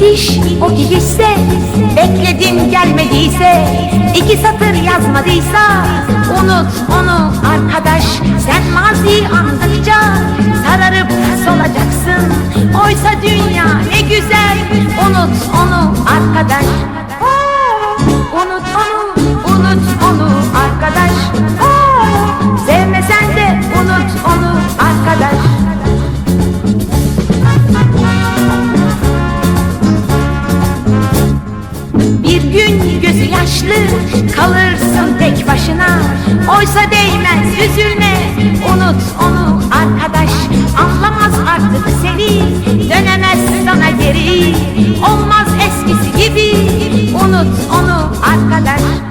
Gidiş o gidişse Bekledin gelmediyse iki satır yazmadıysa Unut onu arkadaş Sen maziyi andıkça gün gözü yaşlı kalırsın tek başına. Oysa değmez üzülme unut onu arkadaş. Anlamaz artık seni dönemez sana geri. Olmaz eskisi gibi unut onu arkadaş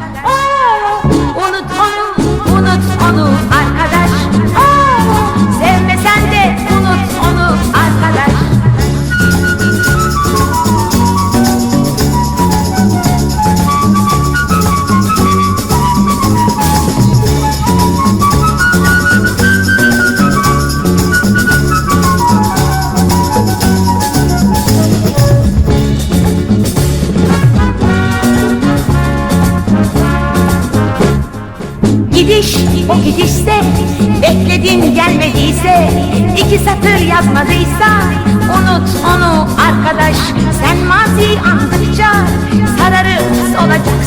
gidişse Bekledin gelmediyse iki satır yazmadıysa Unut onu arkadaş. Sen maziyi andıkça Sararıp solacaksın